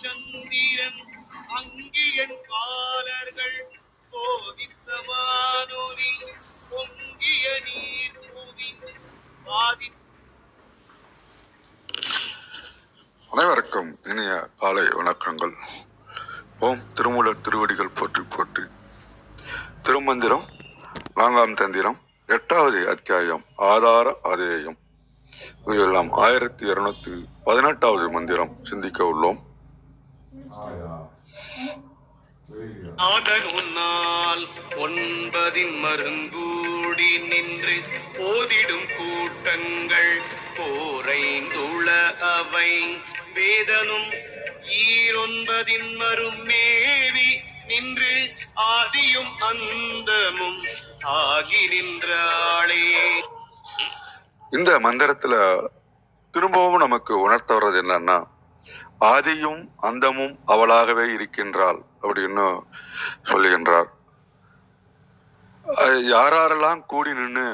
சந்திரன் அங்கியன் பாலர்கள் போதித்த வானொலி பொங்கிய நீர் ஆதி அனைவருக்கும் இனிய காலை வணக்கங்கள். ஓம் திருமூலர் திருவடிகள் போற்றி போற்றி. திருமந்திரம் நான்காம் தந்திரம் எட்டாவது அத்தியாயம் ஆதார ஆதேயம். இவையெல்லாம் ஆயிரத்தி இருநூத்தி பதினெட்டாவது மந்திரம் சிந்திக்க உள்ளோம். நாதனுன்னால் ஒன்பதின் மருங்கூடி நின்று போதிடும் கூட்டங்கள் போரைந்துள அவை. வேதனும் ஈரொன்பதின் மரும் மேவி நின்று ஆதியும் அந்தமும் ஆகி நின்றாளே. இந்த மந்திரத்துல திரும்பவும் நமக்கு உணர்த்த வர்றது என்னன்னா ஆதியும் அந்தமும் அவளாகவே இருக்கின்றாள் அப்படின்னு சொல்லுகின்றார். யாரெல்லாம் கூடி நின்று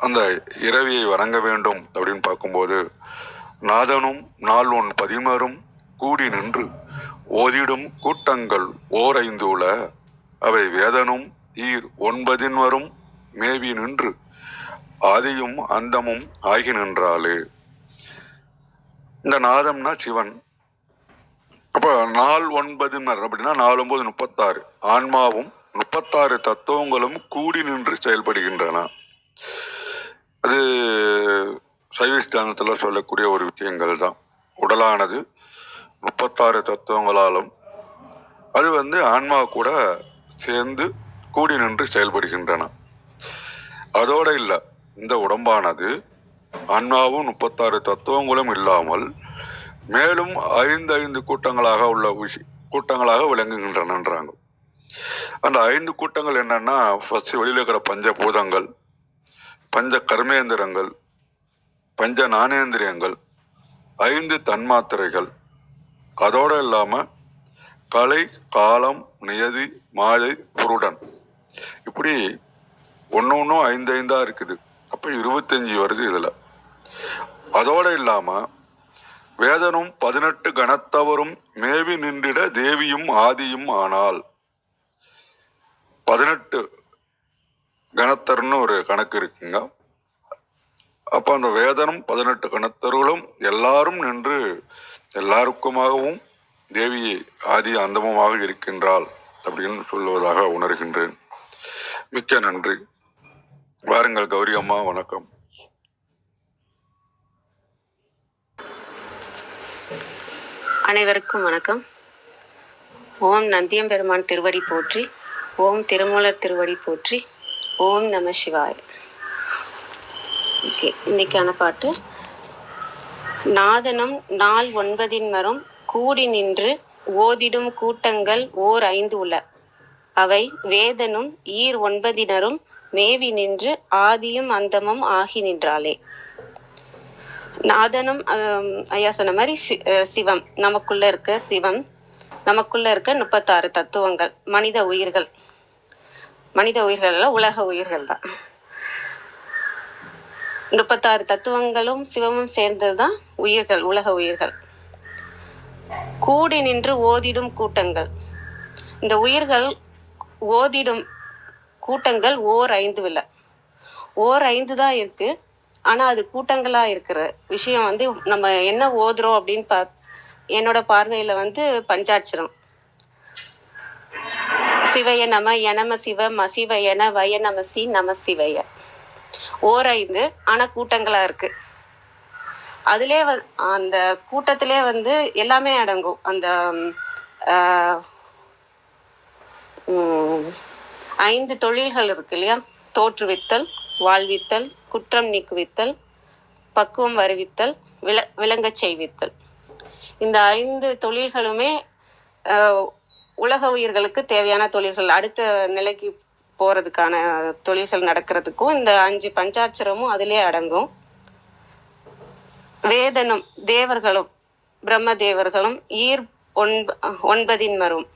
அந்த இரவியை வணங்க வேண்டும் அப்படின்னு பார்க்கும்போது நாதனும் நாள் ஒன் பதிமரும் கூடி நின்று ஓதிடும் கூட்டங்கள் ஓர் ஐந்துல அவை வேதனும் ஈர் ஒன்பதின் வரும் மேவி நின்று ஆதியும் அந்தமும் ஆகி நின்றாளு. இந்த நாதம்னா சிவன். அப்ப நாள் ஒன்பது அப்படின்னா நாலு ஒன்பது முப்பத்தாறு. ஆன்மாவும் முப்பத்தாறு தத்துவங்களும் கூடி நின்று செயல்படுகின்றன. அது சைவஸ்தானத்துல சொல்லக்கூடிய ஒரு விஷயங்கள் தான் உடலானது முப்பத்தாறு தத்துவங்களாலும் அது வந்து ஆன்மா கூட சேர்ந்து கூடி நின்று செயல்படுகின்றன. அதோடு இல்லை. இந்த உடம்பானது ஆன்மாவும் முப்பத்தாறு தத்துவங்களும் இல்லாமல் மேலும் ஐந்து ஐந்து கூட்டங்களாக உள்ள விஷய கூட்டங்களாக விளங்குகின்றனன்றாங்க. அந்த ஐந்து கூட்டங்கள் என்னன்னா ஃபர்ஸ்ட் வெளியில் இருக்கிற பஞ்சபூதங்கள் பஞ்ச கர்மேந்திரங்கள் பஞ்ச நாணேந்திரியங்கள் ஐந்து தன்மாத்திரைகள். அதோடு இல்லாமல் கலை காலம் நியதி மாலை புருடன். இப்படி ஒன்று ஒன்றும் ஐந்து ஐந்தாக இருக்குது. அப்போ இருபத்தஞ்சி வருது இதில். அதோடு இல்லாமல் வேதனும் பதினெட்டு கணத்தவரும் மேவி நின்றிட தேவியும் ஆதியும் ஆனால் பதினெட்டு கணத்தர்னு ஒரு கணக்கு இருக்குங்க. அப்போ அந்த வேதனும் பதினெட்டு கணத்தர்களும் எல்லாரும் நின்று எல்லாருக்குமாகவும் தேவி ஆதி அந்தமுமாக இருக்கின்றாள் அப்படின்னு சொல்லுவதாக உணர்கின்றேன். மிக்க நன்றி. வாருங்கள் கௌரி அம்மா வணக்கம். அனைவருக்கும் வணக்கம். ஓம் நந்தியம் பெருமான் திருவடி போற்றி ஓம் திருமூலர் திருவடி போற்றி ஓம் நம சிவாய். ஓகே இன்னைக்கான பாட்டு. நாதனம் நாள் ஒன்பதின் மரம் கூடி நின்று ஓதிடும் கூட்டங்கள் ஓர் ஐந்து உள. அவை வேதனும் ஈர் ஒன்பதினரும் மேவி நின்று ஆதியும் அந்தமும் ஆகி நின்றாளே. நாதனும் ஐயா சொன்ன மாதிரி சி- அஹ் சிவம். நமக்குள்ள இருக்க சிவம் நமக்குள்ள இருக்க முப்பத்தாறு தத்துவங்கள் மனித உயிர்கள். மனித உயிர்கள் எல்லாம் உலக உயிர்கள் தான். முப்பத்தாறு தத்துவங்களும் சிவமும் சேர்ந்ததுதான் உயிர்கள் உலக உயிர்கள். கூடி நின்று ஓதிடும் கூட்டங்கள். இந்த உயிர்கள் ஓதிடும் கூட்டங்கள் ஓர் ஐந்து இல்லை ஓர் ஐந்து தான் இருக்கு. ஆனா அது கூட்டங்களா இருக்கிற விஷயம் வந்து நம்ம என்ன ஓதுறோம் அப்படின்னு பா என்னோட பார்வையில வந்து பஞ்சாட்சரம். சிவைய நம எனம சிவ மசிவ என வய நமசி நம சிவைய. ஓர் ஐந்து ஆனா கூட்டங்களா இருக்கு. அதுலே அந்த கூட்டத்திலே வந்து எல்லாமே அடங்கும். அந்த ஆஹ், ஐந்து தொழில்கள் இருக்கு இல்லையா? தோற்றுவித்தல் வாழ்வித்தல் குற்றம் நீக்குவித்தல் பக்குவம் வருவித்தல் விள விளங்கச் செய்வித்தல். இந்த ஐந்து தொழில்களுமே உலக உயிர்களுக்கு தேவையான தொழில்கள். அடுத்த நிலைக்கு போகிறதுக்கான தொழில்கள் நடக்கிறதுக்கும் இந்த அஞ்சு பஞ்சாட்சரமும் அதிலே அடங்கும். வேதனும் தேவர்களும் பிரம்ம தேவர்களும் ஈர் ஒன்ப ஒன்பதின் மரும்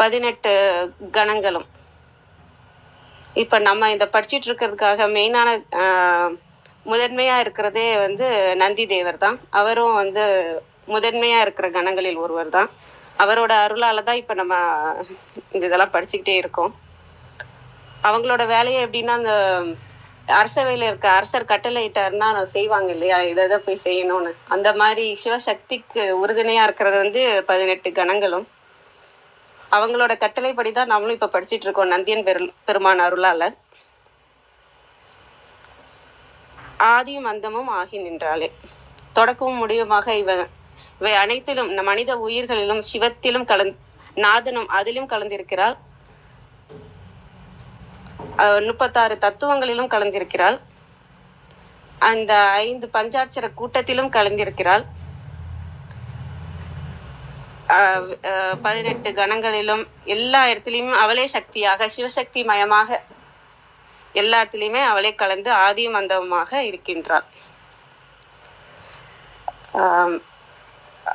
பதினெட்டு கணங்களும். இப்போ நம்ம இந்த படிச்சிட்டு இருக்கிறதுக்காக மெயினான முதன்மையாக இருக்கிறதே வந்து நந்தி தேவர் தான். அவரும் வந்து முதன்மையா இருக்கிற கணங்களில் ஒருவர் தான். அவரோட அருளால தான் இப்போ நம்ம இந்த இதெல்லாம் படிச்சுக்கிட்டே இருக்கோம். அவங்களோட வேலையை எப்படின்னா அந்த அரசவையில் இருக்க அரசர் கட்டளையிட்டாருன்னா செய்வாங்க இல்லையா? இதை இதை போய் செய்யணும்னு. அந்த மாதிரி சிவசக்திக்கு உறுதுணையாக இருக்கிறது வந்து பதினெட்டு கணங்களும். அவங்களோட கட்டளைப்படி தான் நம்மளும் இப்போ படிச்சிட்டு இருக்கோம் நந்தியன் பெரு பெருமான் அருளால. ஆதியும் அந்தமும் ஆகி நின்றாளே. தொடக்கமும் முடிவுமாக இவ இவை அனைத்திலும் நம் மனித உயிர்களிலும் சிவத்திலும் கலந் நாதனும் அதிலும் கலந்திருக்கிறாள். முப்பத்தாறு தத்துவங்களிலும் கலந்திருக்கிறாள். அந்த ஐந்து பஞ்சாட்சர கூட்டத்திலும் கலந்திருக்கிறாள். பதினெட்டு கணங்களிலும் எல்லா இடத்துலையும் அவளே சக்தியாக சிவசக்தி மயமாக எல்லா இடத்துலையுமே அவளே கலந்து ஆதியும் அந்தமாக இருக்கின்றாள்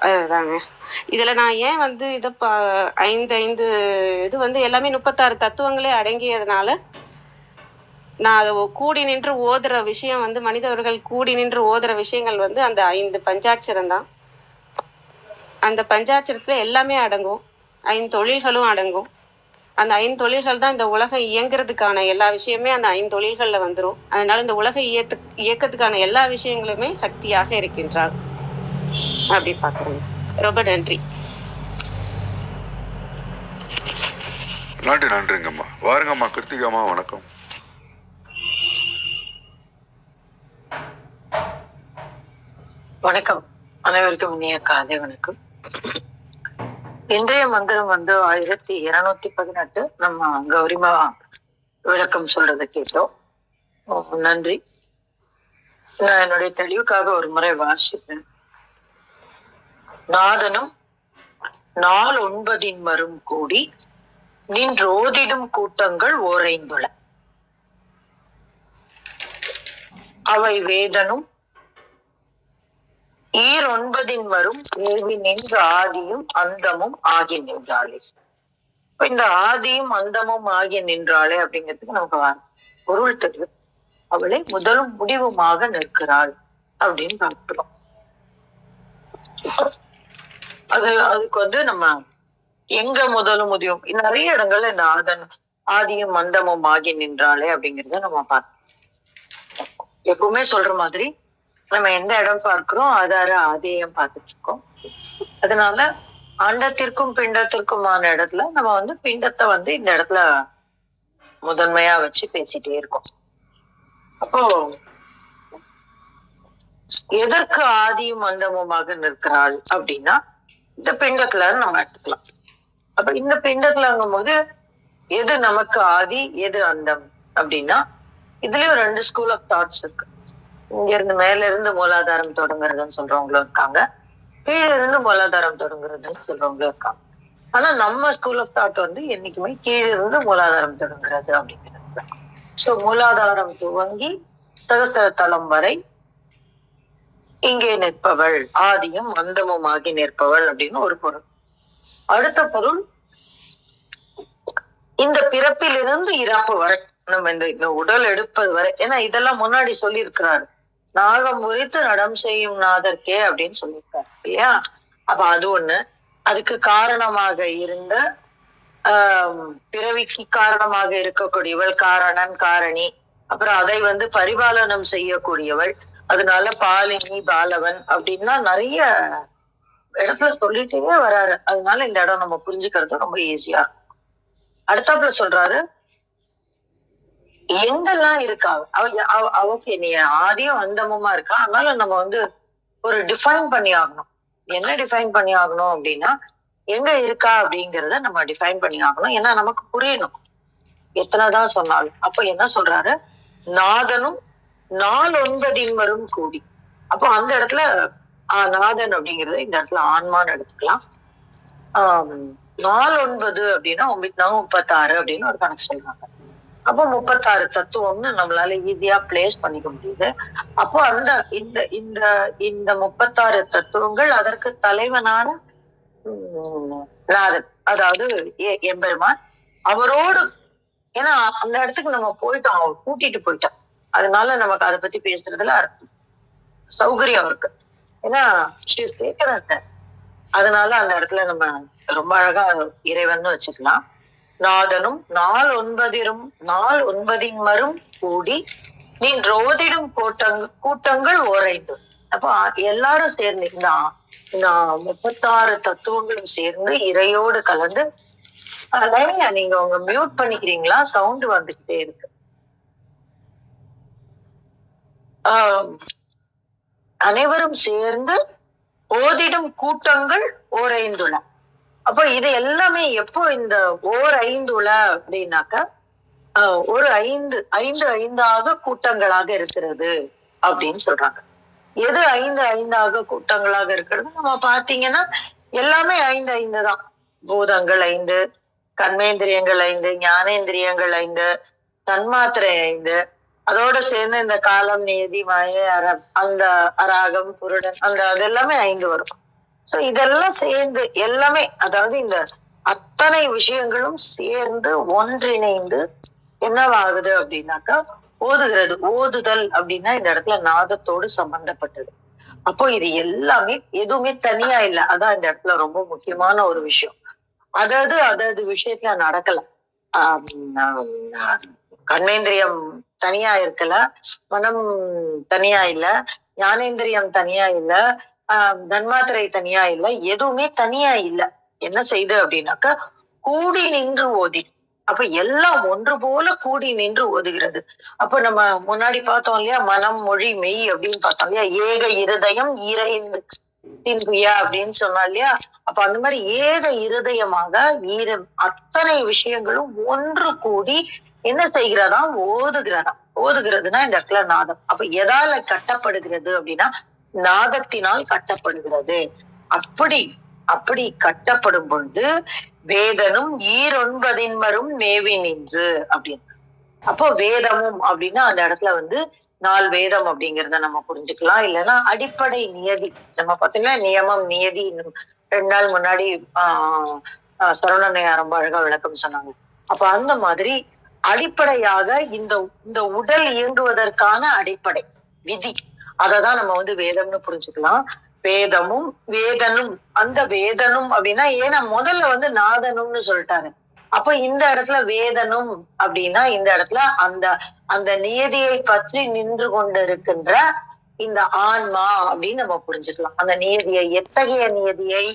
அதுதாங்க. இதில் நான் ஏன் வந்து இதை பா ஐந்து ஐந்து இது வந்து எல்லாமே முப்பத்தாறு தத்துவங்களே அடங்கியதுனால நான் அதை கூடி நின்று ஓதுற விஷயம் வந்து மனிதவர்கள் கூடி நின்று ஓதுற விஷயங்கள் வந்து அந்த ஐந்து பஞ்சாட்சரம் தான். அந்த பஞ்சாட்சரத்தில் எல்லாமே அடங்கும். ஐந்து தொழில்களும் அடங்கும். அந்த ஐந்து தொழில்கள் தான் இந்த உலகம் இயங்குறதுக்கான எல்லா விஷயமே அந்த ஐந்து தொழில்களில் வந்துடும் அதனால இந்த உலக இயத்து இயக்கத்துக்கான எல்லா விஷயங்களுமே சக்தியாக இருக்கின்றாள். அப்படி பார்க்குறேங்க ரொம்ப நன்றி. நன்றி நன்றிங்கம்மா. வாருங்கம்மா கிருத்திகாம்மா வணக்கம். வணக்கம். அனைவருக்கும் இனிய காலை வணக்கம். இன்றைய மந்திரம் வந்து ஆயிரத்தி இருநூத்தி பதினெட்டு. நம்ம கௌரிமா விளக்கம் சொல்றத கேட்டோம். நன்றி. நான் என்னுடைய தெளிவுக்காக ஒரு முறை வாசிப்பேன். நாதனும் நாள் ஒன்பதின் மரும் கூடி நின்றோதிடும் கூட்டங்கள் ஓரைந்துள. அவை வேதனும் ஈர் ஒன்பதின் வரும் ஏவி நின்று ஆதியும் அந்தமும் ஆகி நின்றாளே இந்த ஆதியும் அந்தமும் ஆகி நின்றாளே அப்படிங்கிறதுக்கு நமக்கு பொருள் தெரியும் அவளை முதலும் முடிவுமாக நிற்கிறாள் அப்படின்னு பார்க்கிறோம் அது அதுக்கு வந்து நம்ம எங்க முதலும் முடியும் நிறைய இடங்கள்ல இந்த ஆதன் ஆதியும் மந்தமும் ஆகி நின்றாளே அப்படிங்கறத நம்ம பார்த்தோம் எப்பவுமே சொல்ற மாதிரி நம்ம எந்த இடம் பார்க்கிறோம் ஆதார ஆதியம் பார்த்துட்டு இருக்கோம் அதனால அண்டத்திற்கும் பிண்டத்திற்குமான இடத்துல நம்ம வந்து பிண்டத்தை வந்து இந்த இடத்துல முதன்மையா வச்சு பேசிட்டே இருக்கோம். அப்போ எதற்கு ஆதியும் அந்தமுமாக நிற்கிறாள் அப்படின்னா இந்த பிண்டத்துல நம்ம எடுத்துக்கலாம். அப்ப இந்த பிண்டத்துலங்கும் போது எது நமக்கு ஆதி எது அந்தம் அப்படின்னா இதுலயும் ரெண்டு ஸ்கூல் ஆஃப் தாட்ஸ் இருக்கு. இங்க இருந்து மேல இருந்து மூலாதாரம் தொடங்குறதுன்னு சொல்றவங்களும் இருக்காங்க. கீழே இருந்து மூலாதாரம் தொடங்குறதுன்னு சொல்றவங்களும் இருக்காங்க. ஆனா நம்ம ஸ்கூல் ஆஃப் தாட் வந்து என்னைக்குமே கீழே இருந்து மூலாதாரம் தொடங்குறது அப்படிங்கிறது சோ மூலாதாரம் துவங்கி சகசர தளம் வரை இங்கே நிற்பவள் ஆதியும் அந்தமும் ஆகி நிற்பவள் அப்படின்னு ஒரு பொருள். அடுத்த பொருள் இந்த பிறப்பிலிருந்து இறப்பு வரை நம்ம இந்த இந்த உடல் எடுப்பது வரை ஏன்னா இதெல்லாம் முன்னாடி சொல்லி இருக்கிறாரு நாகம் முறித்து நடம் செய்யும் நாதர்க்கே அப்படின்னு சொல்லியிருக்காரு இல்லையா? அப்ப அது ஒண்ணு. அதுக்கு காரணமாக இருந்த ஆஹ் பிறவிக்கு காரணமாக இருக்கக்கூடியவள் காரணன் காரணி. அப்புறம் அதை வந்து பரிபாலனம் செய்யக்கூடியவள். அதனால பாலினி பாலவன் அப்படின்னா நிறைய இடத்துல சொல்லிட்டே வராரு. அதனால இந்த இடம் நம்ம புரிஞ்சுக்கிறது ரொம்ப ஈஸியா அடுத்தாப்புல சொல்றாரு எங்கெல்லாம் இருக்கா? அவ அவக்கு நீ ஆதியும் அந்தமுமா இருக்கா? அதனால நம்ம வந்து ஒரு டிஃபைன் பண்ணி ஆகணும். என்ன டிஃபைன் பண்ணி ஆகணும் அப்படின்னா எங்க இருக்கா அப்படிங்கறத நம்ம டிஃபைன் பண்ணி ஆகணும். ஏன்னா நமக்கு புரியணும். எத்தனைதான் சொன்னாலும். அப்ப என்ன சொல்றாரு? நாதனும் நாள் ஒன்பதின் வரும் கூடி. அப்போ அந்த இடத்துல ஆஹ் நாதன் அப்படிங்கறத இந்த இடத்துல ஆன்மான்னு எடுத்துக்கலாம். ஆஹ் நாள் ஒன்பது அப்படின்னா ஒன்பத்தி முப்பத்தாறு அப்படின்னு ஒரு கணக்கு சொல்றாங்க. அப்போ முப்பத்தாறு தத்துவம்னு நம்மளால ஈஸியா பிளேஸ் பண்ணிக்க முடியுது. அப்போ அந்த இந்த இந்த இந்த முப்பத்தாறு தத்துவங்கள் அதற்கு தலைவனான நாதன் அதாவது எம்பெருமான். அவரோடு ஏன்னா அந்த இடத்துக்கு நம்ம போயிட்டோம் அவர் கூட்டிட்டு போயிட்டோம். அதனால நமக்கு அதை பத்தி பேசுறதுல அர்த்தம். சௌகரியம் அவருக்கு ஏன்னா கேட்கறாங்க அதனால அந்த இடத்துல நம்ம ரொம்ப அழகா இறைவன் வச்சுக்கலாம். நாதனும் நாள் ஒன்பதிரும் நாள் ஒன்பதின் மரும் கூடி நீ ரோதிடும் கூட்டங் கூட்டங்கள் ஓரைந்து. அப்போ எல்லாரும் சேர்ந்து இந்த முப்பத்தாறு தத்துவங்களும் சேர்ந்து இறையோடு கலந்து அஹ் நீங்க உங்க மியூட் பண்ணிக்கிறீங்களா? சவுண்ட் வந்துகிட்டே இருக்கு. ஆஹ் அனைவரும் சேர்ந்து ஓதிடும் கூட்டங்கள் ஓரைந்துள்ள அப்போ இது எல்லாமே எப்போ இந்த ஓர் ஐந்துல அப்படின்னாக்கா ஆஹ் ஒரு ஐந்து ஐந்து ஐந்தாக கூட்டங்களாக இருக்கிறது அப்படின்னு சொல்றாங்க. எது ஐந்து ஐந்தாக கூட்டங்களாக இருக்கிறது? நம்ம பாத்தீங்கன்னா எல்லாமே ஐந்து ஐந்து தான். பூதங்கள் ஐந்து கர்மேந்திரியங்கள் ஐந்து ஞானேந்திரியங்கள் ஐந்து தன்மாத்திரை ஐந்து. அதோட சேர்ந்து இந்த காலம் நேதி மாய அர அந்த அராகம் புருடன் அந்த அது எல்லாமே ஐந்து வரும். சோ இதெல்லாம் சேர்ந்து எல்லாமே அதாவது இந்த அத்தனை விஷயங்களும் சேர்ந்து ஒன்றிணைந்து என்னவாகுது அப்படின்னாக்கா ஓதுகிறது. ஓதுதல் அப்படின்னா இந்த இடத்துல நாதத்தோடு சம்பந்தப்பட்டது. அப்போ இது எல்லாமே எதுவுமே தனியா இல்ல. அதான் இந்த இடத்துல ரொம்ப முக்கியமான ஒரு விஷயம். அதாவது அதாவது விஷயத்துல நடக்கல. ஆஹ் கர்மேந்திரியம் தனியா இருக்கல. மனம் தனியா இல்ல. ஞானேந்திரியம் தனியா இல்ல. ஆஹ் தன்மாத்திரை தனியா இல்ல எதுவுமே தனியா இல்ல. என்ன செய்யுது அப்படின்னாக்கா கூடி நின்று ஓதி. அப்ப எல்லாம் ஒன்று போல கூடி நின்று ஓதுகிறது. அப்ப நம்ம முன்னாடி பார்த்தோம் இல்லையா மனம் மொழி மெய் அப்படின்னு பார்த்தோம் இல்லையா? ஏக இருதயம் இறைந்து தின்புயா அப்படின்னு சொன்னா இல்லையா? அப்ப அந்த மாதிரி ஏக இருதயமாக ஈர அத்தனை விஷயங்களும் ஒன்று கூடி என்ன செய்கிறதா ஓதுகிறதா ஓதுகிறதுனா இந்த இடத்துல நாதம் அப்ப எதால கட்டப்படுகிறது அப்படின்னா நாதத்தினால் கட்டப்படுகிறது. அப்படி அப்படி கட்டப்படும் பொழுது வேதனும் ஈரொன்பதின் மரும் மேவி நின்று அப்படின்னு. அப்போ வேதமும் அப்படின்னா அந்த இடத்துல வந்து நாள் வேதம் அப்படிங்கிறத நம்ம புரிஞ்சுக்கலாம். இல்லைன்னா அடிப்படை நியதி. நம்ம பாத்தீங்கன்னா நியமம் நியதி இன்னும் ரெண்டு நாள் முன்னாடி ஆஹ் ஆஹ் ரொம்ப அழகா விளக்கம் சொன்னாங்க. அப்ப அந்த மாதிரி அடிப்படையாக இந்த இந்த உடல் இயங்குவதற்கான அடிப்படை விதி. அததான் நம்ம வந்து வேதம்னு புரிஞ்சுக்கலாம். வேதமும் வேதனும் அந்த வேதனும் அப்படின்னா ஏன்னா முதல்ல வந்து நாதனும்னு சொல்லிட்டாரு. அப்ப இந்த இடத்துல வேதனும் அப்படின்னா இந்த இடத்துல அந்த அந்த நியதியை பற்றி நின்று கொண்டிருக்கின்ற இந்த ஆன்மா அப்படின்னு நம்ம புரிஞ்சுக்கலாம். அந்த நியதியை எத்தகைய நியதியை?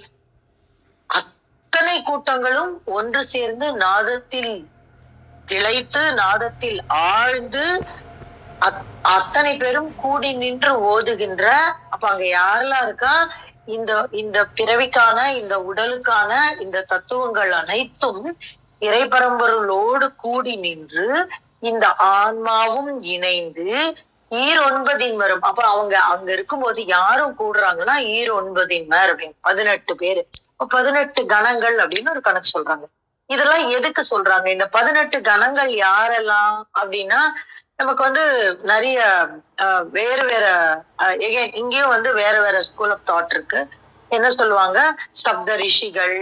அத்தனை கூட்டங்களும் ஒன்று சேர்ந்து நாதத்தில் திளைத்து நாதத்தில் ஆழ்ந்து அத்தனை பேரும் கூடி நின்று ஓதுகின்ற அப்ப அங்க யாரெல்லாம் இருக்கா? இந்த இந்த பிறவிக்கான இந்த உடலுக்கான இந்த தத்துவங்கள் அனைத்தும் இறைபரம்பொருளோடு கூடி நின்று இந்த ஆன்மாவும் இணைந்து ஈர் ஒன்பதின் மரம். அப்ப அவங்க அங்க இருக்கும்போது யாரும் கூடுறாங்கன்னா ஈர் ஒன்பதின் மர் அப்படின்னு பதினெட்டு பேரு. பதினெட்டு கணங்கள் அப்படின்னு ஒரு கணக்கு சொல்றாங்க. இதெல்லாம் எதுக்கு சொல்றாங்க? இந்த பதினெட்டு கணங்கள் யாரெல்லாம் அப்படின்னா நமக்கு வந்து நிறைய வேறு வேற இங்கேயும் வந்து வேற வேற ஸ்கூல் ஆஃப் தாட் இருக்கு. என்ன சொல்லுவாங்க? சப்த ரிஷிகள்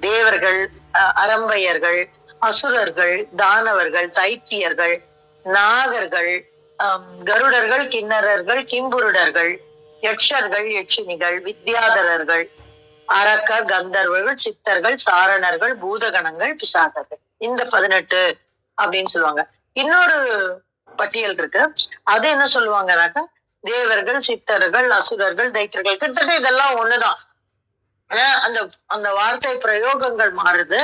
தேவர்கள் அஹ், அரம்பையர்கள் அசுரர்கள் தானவர்கள் தைத்தியர்கள் நாகர்கள் கருடர்கள் கிண்ணறர்கள் கிம்புருடர்கள் யக்ஷர்கள் யட்சினிகள் வித்யாதரர்கள் அரக்க கந்தர்வர்கள் சித்தர்கள் சாரணர்கள் பூதகணங்கள் பிசாதர்கள். இந்த பதினெட்டு அப்படின்னு சொல்லுவாங்க. இன்னொரு பட்டியல் இருக்கு. அது என்ன சொல்லுவாங்கனாக்கா தேவர்கள் சித்தர்கள் அசுரர்கள் தைத்தர்கள் கிட்டத்தட்ட இதெல்லாம் ஒண்ணுதான். அந்த அந்த வார்த்தை பிரயோகங்கள் மாறுது.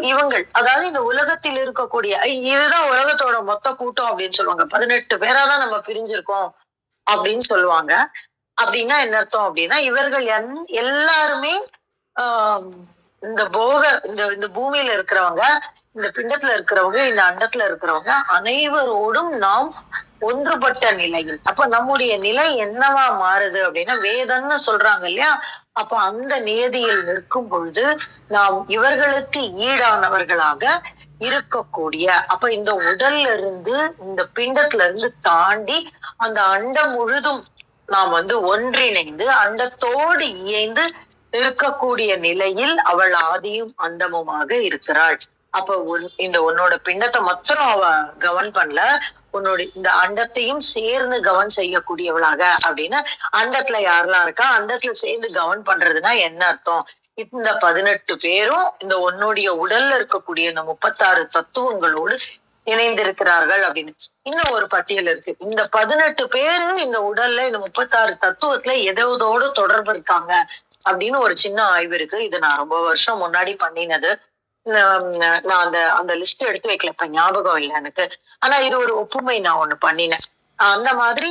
இவங்கள் அதாவது இந்த உலகத்தில் இருக்கக்கூடிய இதுதான் உலகத்தோட மொத்த கூட்டம் அப்படின்னு சொல்லுவாங்க. பதினெட்டு பேரா தான் நம்ம பிரிஞ்சிருக்கோம் அப்படின்னு சொல்லுவாங்க. அப்படின்னா என்ன அர்த்தம் அப்படின்னா இவர்கள் என்- எல்லாருமே ஆஹ் இந்த போக இந்த இந்த பூமியில இருக்கிறவங்க இந்த பிண்டத்துல இருக்கிறவங்க இந்த அண்டத்துல இருக்கிறவங்க அனைவரோடும் நாம் ஒன்றுபட்ட நிலையில். அப்ப நம்முடைய நிலை என்னவா மாறுது அப்படின்னா வேதம்னு சொல்றாங்க இல்லையா? அப்ப அந்த நியதியில் நிற்கும் பொழுது நாம் இவர்களுக்கு ஈடானவர்களாக இருக்கக்கூடிய அப்ப இந்த உடல்ல இருந்து இந்த பிண்டத்துல இருந்து தாண்டி அந்த அண்டம் முழுதும் நாம் வந்து ஒன்றிணைந்து அண்டத்தோடு இயைந்து இருக்கக்கூடிய நிலையில் அவள் ஆதியும் அந்தமுமாக இருக்கிறாள். அப்ப இந்த உன்னோட பிண்டத்தை மாத்திரம் அவ கவன் பண்ணல. உன்னோட இந்த அண்டத்தையும் சேர்ந்து கவன் செய்யக்கூடியவளாக அப்படின்னு அண்டத்துல யாரெல்லாம் இருக்கா? அண்டத்துல சேர்ந்து கவன் பண்றதுன்னா என்ன அர்த்தம்? இந்த பதினெட்டு பேரும் இந்த உன்னுடைய உடல்ல இருக்கக்கூடிய இந்த முப்பத்தாறு தத்துவங்களோடு இணைந்திருக்கிறார்கள் அப்படின்னு. இன்னும் ஒரு பட்டியல் இருக்கு. இந்த பதினெட்டு பேரு இந்த உடல்ல இந்த முப்பத்தாறு தத்துவத்துல எதோதோடு தொடர்பு இருக்காங்க அப்படின்னு ஒரு சின்ன ஆய்வு இருக்கு. இது நான் ரொம்ப வருஷம் முன்னாடி பண்ணினது. நான் அந்த அந்த லிஸ்ட் எடுத்து வைக்கல. இப்ப ஞாபகம் இல்லை எனக்கு. ஆனா இது ஒரு ஒப்புமை நான் ஒண்ணு பண்ணினேன். அந்த மாதிரி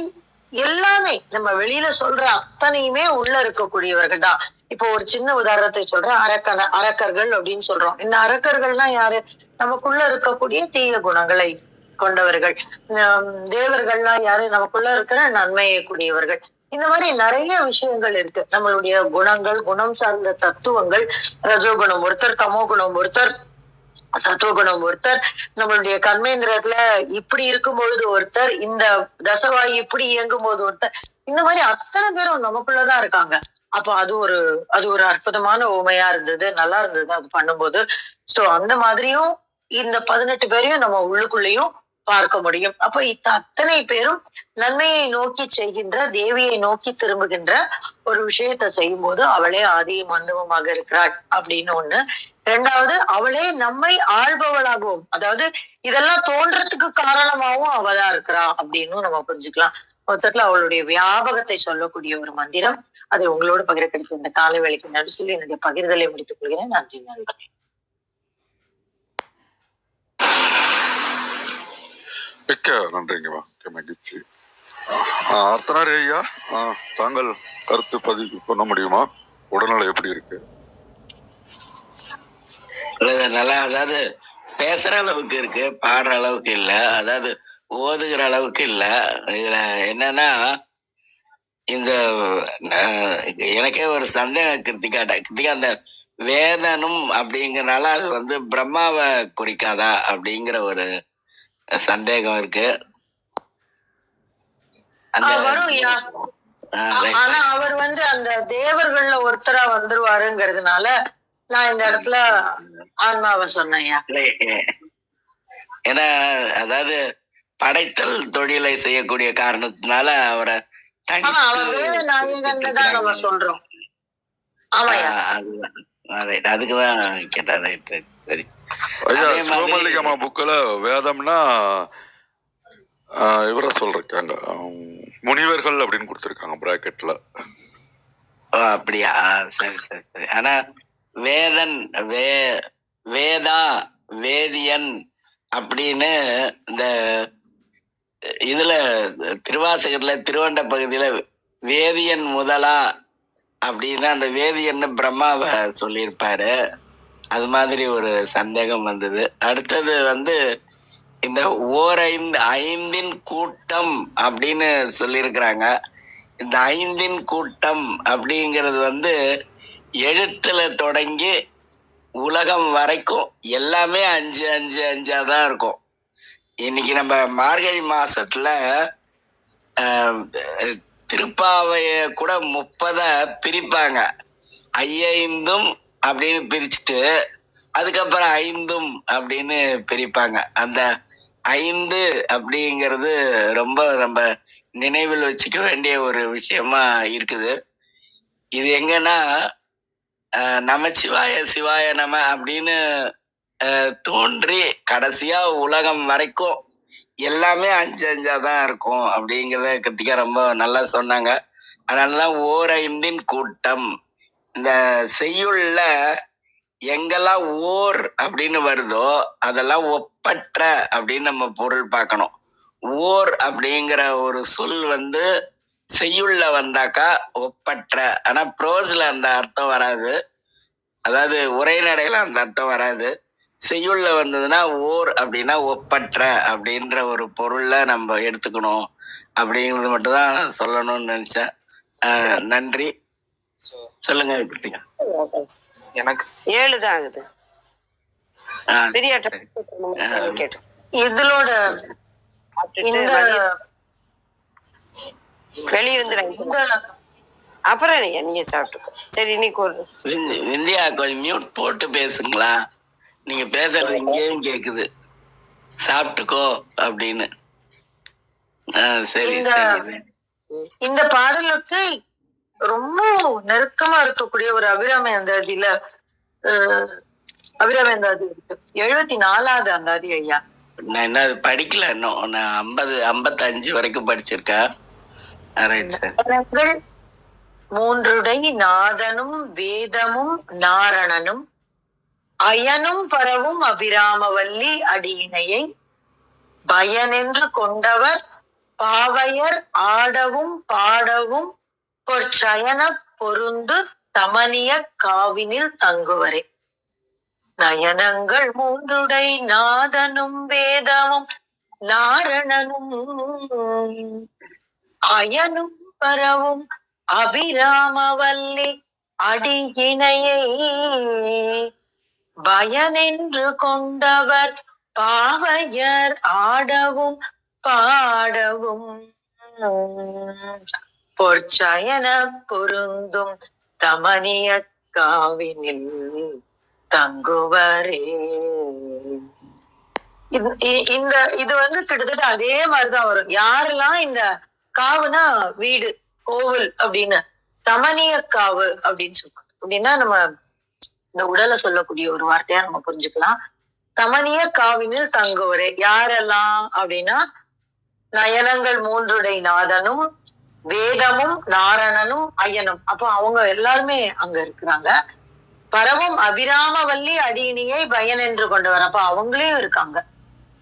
எல்லாமே நம்ம வெளியில சொல்ற அத்தனையுமே உள்ள இருக்கக்கூடியவர்கள் தான். இப்போ ஒரு சின்ன உதாரணத்தை சொல்றேன். அரக்கன அரக்கர்கள் அப்படின்னு சொல்றோம். இந்த அரக்கர்கள்னா யாரு? நமக்குள்ள இருக்கக்கூடிய தீய குணங்களை கொண்டவர்கள். தேவர்கள்லாம் யாரு? நமக்குள்ள இருக்கிற நன்மையை கூடியவர்கள். இந்த மாதிரி நிறைய விஷயங்கள் இருக்கு. நம்மளுடைய குணங்கள் குணம் சார்ந்த தத்துவங்கள் ரஜோகுணம் ஒருத்தர் தமோ குணம் ஒருத்தர் சத்துவகுணம் ஒருத்தர் நம்மளுடைய கர்மேந்திரத்துல இப்படி இருக்கும் பொழுது ஒருத்தர் இந்த தசவாய் இப்படி இயங்கும் போது ஒருத்தர் இந்த மாதிரி அத்தனை பேரும் நமக்குள்ளதான் இருக்காங்க. அப்போ அது ஒரு அது ஒரு அற்புதமான உமையா இருந்தது நல்லா இருந்தது அது பண்ணும்போது. சோ அந்த மாதிரியும் இந்த பதினெட்டு பேரையும் நம்ம உள்ளுக்குள்ளேயும் பார்க்க முடியும். அப்ப இத்த அத்தனை பேரும் நன்மையை நோக்கி செய்கின்ற தேவியை நோக்கி திரும்புகின்ற ஒரு விஷயத்த செய்யும் போது அவளே ஆதியும் அந்தவமாக இருக்கிறாள் அப்படின்னு ஒண்ணு. ரெண்டாவது அவளே நம்மை ஆள்பவளாகவும் அதாவது இதெல்லாம் தோன்றதுக்கு காரணமாகவும் அவளா இருக்கிறா அப்படின்னு நம்ம புரிஞ்சுக்கலாம். மொத்தத்துல அவளுடைய வியாபகத்தை சொல்லக்கூடிய ஒரு மந்திரம். அதை உங்களோட பகிர கிடைக்கும் இந்த காலை வேலைக்கு நன்றி சொல்லி என்னுடைய பகிர்தலை முடித்துக் கொள்கிறேன். நன்றி நன்றி மிக்க நன்றிங்கம்மா மிக்க மகிழ்ச்சி. அர்த்தனார் ஐயா ஆ, தாங்கள் கருத்து பதிவு பண்ண முடியுமா? உடல்நிலை எப்படி இருக்கு? நல்லா அதாவது பேசுற அளவுக்கு இருக்கு பாடுற அளவுக்கு இல்ல. அதாவது ஓதுகிற அளவுக்கு இல்ல. இதுல என்னன்னா இந்த எனக்கே ஒரு சந்தேகம் கிருத்திகாட்ட கிருத்திகா அந்த வேதனும் அப்படிங்கறனால அது வந்து பிரம்மாவை குறிக்காதா அப்படிங்கிற ஒரு சந்தேகம் இருக்கு. ஆனா அவர் வந்து அந்த தேவர்கள்ல ஒருத்தரா வந்துருவாருங்கிறதுனால நான் இந்த இடத்துல ஆன்மாவை சொன்னேன்யா ஏன்னா அதாவது படைத்தல் தொழிலை செய்யக்கூடிய காரணத்தினால அவரை. அதுக்குதான் கேட்டேன் ரைட் ரைட் சரி. சிவமல்லிகம்மா புக்கில் வேதம்னா இவரை சொல்றாங்க முனிவர்கள் அப்படின்னு கொடுத்துருக்காங்க பிராக்கெட்ல ஓ அப்படியா? சரி சரி சரி. ஆனா வேதன் வே வேதா வேதியன் அப்படின்னு இந்த இதுல திருவாசகத்துல திருவண்ட பகுதியில வேதியன் முதலா அப்படின்னு அந்த வேதியன்னு பிரம்மாவை சொல்லியிருப்பாரு. அது மாதிரி ஒரு சந்தேகம் வந்தது. அடுத்தது வந்து இந்த ஓர் ஐந்து ஐந்தின் கூட்டம் அப்படின்னு சொல்லியிருக்கிறாங்க. இந்த ஐந்தின் கூட்டம் அப்படிங்கிறது வந்து எழுத்துல தொடங்கி உலகம் வரைக்கும் எல்லாமே அஞ்சு அஞ்சு அஞ்சா தான் இருக்கும். இன்னைக்கு நம்ம மார்கழி மாசத்துல திருப்பாவைய கூட முப்பதை பிரிப்பாங்க. ஐயைந்தும் அப்படின்னு பிரிச்சுட்டு அதுக்கப்புறம் ஐந்தும் அப்படின்னு பிரிப்பாங்க. அந்த ஐந்து அப்படிங்கிறது ரொம்ப நம்ம நினைவில் வச்சுக்க வேண்டிய ஒரு விஷயமா இருக்குது. இது எங்கன்னா ஆஹ், நமச்சிவாய சிவாய நம அப்படின்னு தோன்றி கடைசியா உலகம் வரைக்கும் எல்லாமே அஞ்சு அஞ்சா தான் இருக்கும் அப்படிங்கிறத கத்திக்க ரொம்ப நல்லா சொன்னாங்க. அதனாலதான் ஓர் ஐந்தின் கூட்டம் இந்த செய்யுள்ல எங்கெல்லாம் ஓர் அப்படின்னு வருதோ அதெல்லாம் ஒப்பற்ற அப்படின்னு நம்ம பொருள் பார்க்கணும். ஓர் அப்படிங்கிற ஒரு சொல் வந்து செய்யுள்ல வந்தாக்கா ஒப்பற்ற. ஆனா ப்ரோஸ்ல அந்த அர்த்தம் வராது. அதாவது உரைநடையில அந்த அர்த்தம் வராது. செய்யுள்ல வந்ததுன்னா ஓர் அப்படின்னா ஒப்பற்ற அப்படின்ற ஒரு பொருள்ல நம்ம எடுத்துக்கணும். அப்படிங்கிறது மட்டும் தான் சொல்லணும்னு நினைச்சேன். நன்றி. சொல்லுங்க எனக்கு ஏழு தான் ஆகுது. மதியம் வெளியே வந்து அப்புறம் நீங்க நீங்க சாப்பிட்டுக்கோ. சரி இன்னைக்கு ஒரு விந்தியா கொஞ்சம் மியூட் போட்டு பேசுங்களா? நீங்க பேசுறது இங்கேயும் கேக்குது. சாப்பிட்டுக்கோ அப்படின்னு. சரி. இந்த பாடலுக்கு ரொம்ப நெருக்கமா இருக்கக்கூடிய ஒரு அபிராமி அந்தாதியில அஹ், அபிராமி அந்தாதி இருக்கு. எழுபத்தி நாலாவது அந்தாதி ஐயா. நான் என்ன அது படிக்கல இன்னும். நான் ஐம்பது ஐம்பத்தஞ்சு வரைக்கும் படிச்சிருக்கேன் மூன்றுடை நாதனும் வேதமும் நாரணனும் அயனும் பரவும் அபிராமவல்லி அடியினையை பயனென்று கொண்டவர் பாவையர் ஆடவும் பாடவும் பொற்சயன பொருந்து தமனிய காவினில் தங்குவரே. நயனங்கள் மூன்றுடை நாதனும் வேதமும் நாரணனும் அயனும் பரவும் அபிராமவல்லி அடியினையை. பயனென்று கொண்டவர் பாவையர் ஆடவும் பாடவும். பொற்சயன பொருந்தும் தமனிய காவினில் தங்குவரே. இது இந்த இது வந்து கிட்டத்தட்ட அதே மாதிரிதான் வரும். யாரெல்லாம் இந்த காவுனா வீடு கோவில் அப்படின்னு தமனிய காவு அப்படின்னு சொல்லுவாங்க அப்படின்னா நம்ம இந்த உடலை சொல்லக்கூடிய ஒரு வார்த்தையா நம்ம புரிஞ்சுக்கலாம். தமனிய காவினில் தங்குவரே. யாரெல்லாம் அப்படின்னா நயனங்கள் மூன்றுடை நாதனும் வேதமும் நாரணனும் அய்யனும் அப்போ அவங்க எல்லாருமே அங்க இருக்கிறாங்க. பரவும் அபிராமவல்லி அடியினியை பயன் என்று கொண்டவர். அப்ப அவங்களையும் இருக்காங்க.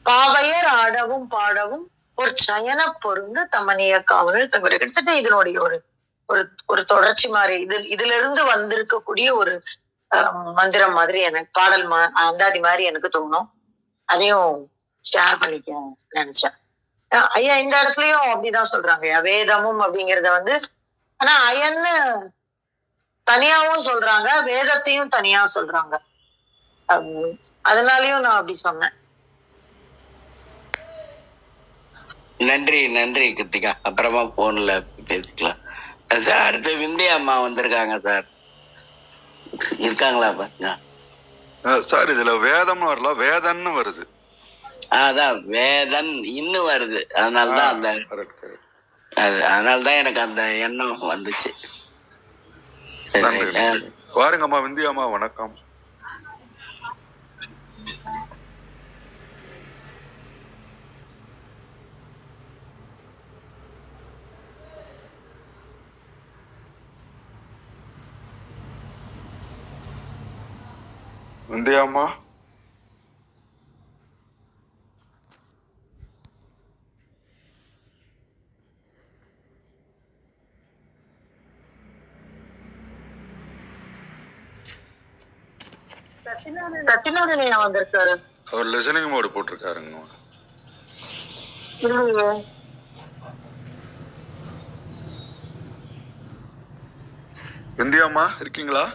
பாவையர் ஆடவும் பாடவும் ஒரு சயன பொருந்து தமனிய காவலில் தங்குற கிட்டத்தட்ட இதனுடைய ஒரு ஒரு ஒரு தொடர்ச்சி மாதிரி இது இதுல இருந்து வந்திருக்கக்கூடிய ஒரு அஹ், மந்திரம் மாதிரி எனக்கு பாடல் மா- அந்தாதி மாதிரி எனக்கு தோணும். அதையும் ஷேர் பண்ணிக்க நினைச்சேன். ஐயா இந்த இடத்துலயும் அப்படிதான் சொல்றாங்க. ஐயா வேதமும் அப்படிங்கறத வந்து ஆனா அயன்னு தனியாவும் சொல்றாங்க வேதத்தையும் தனியா சொல்றாங்க. அதனாலயும் நான் அப்படி சொன்னேன். நன்றி நன்றி கிருத்திகா. அப்புறமா போன்ல பேசிக்கலாம். சார் அடுத்து விந்தியா அம்மா வந்திருக்காங்க சார் இருக்காங்களா பாருங்க. சார் இதுல வேதம்னு வரல வேதன்னு வருது. அதான் வேதன் இன்னும் வருது. அதனாலதான் அந்த. அது அதனாலதான் எனக்கு அந்த எண்ணம் வந்துச்சு. வாருங்கம்மா விந்தியாம்மா வணக்கம். விந்தியாம்மா? சத்தியநாராயணன் வந்திருக்காரு? அவர் லிசனிங் மோடு போட்டிருக்காருங்க. இல்லையே. விந்தியாம்மா இருக்கீங்களா?